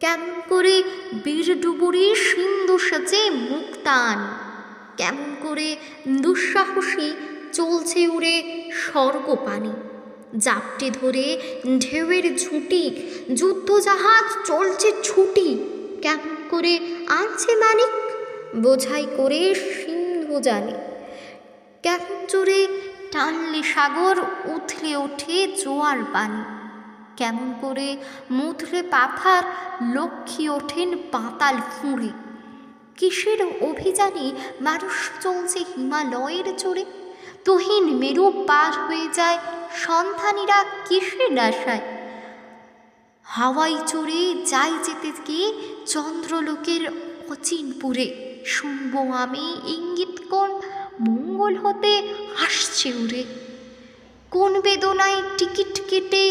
কেমন করে বীর ডুবুরি সিন্ধু সেচে মুক্তান কেমন করে দুঃসাহসী চলছে উড়ে স্বর্গ পানি? জাপটে ধরে ঢেউয়ের ঝুঁটি, যুদ্ধজাহাজ চলছে ছুটি। কেমন করে আনছে মানিক বোঝাই করে সিন্ধু জানে। কেমন জোরে টানলে সাগর, উথলে ওঠে জোয়ার পানি। কেমন করে মুথলে পাথার লক্ষ্মী ওঠেন পাতাল ফুঁড়ে। কিসের অভিযানে মানুষ চলছে হিমালয়ের চড়ে তুহিন মেরু পার হয়ে যায়, সন্ধানীরা কিসের আশায় হাওয়াই চড়ে যাই যেতে গিয়ে চন্দ্রলোকের অচিনপুরে শুনব আমি ইঙ্গিত কোন মঙ্গল হতে আসছে উড়ে। কোন বেদনায় টিকিট কেটে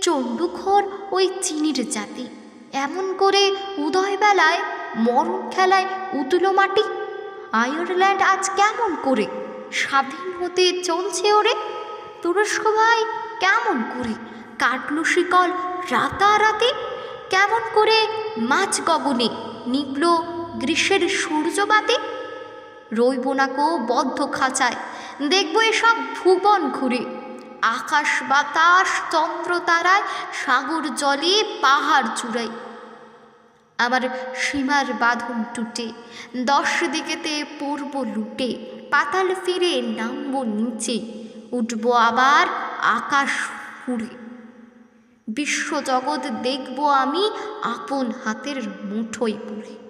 চণ্ডুখর ওই চিনির জাতি। এমন করে উদয়বেলায়, মরণ খেলায় উতল মাটি। আয়ারল্যান্ড আজ কেমন করে? স্বাধীন হতে চলছে ওরে। তুরস্ক ভাই, কেমন করে? কাটলো শিকল রাতারাতি। কেমন করে মাছ গগনে নিবল গ্রীষ্মের সূর্যবাতি। রইব না কো বদ্ধ খাঁচায়। দেখব এসব ভুবন ঘুরে। আকাশ বাতাস, চন্দ্র তারায়, সাগর জলে, পাহাড় চূড়াই আমার সীমার বাঁধন টুটে, দশ দিকেতে পড়ব লুটে, পাতাল ফিরে নামব নিচে, উঠব আবার আকাশ ফুড়ে বিশ্বজগৎ দেখব আমি আপন হাতের মুঠোয় পড়ে।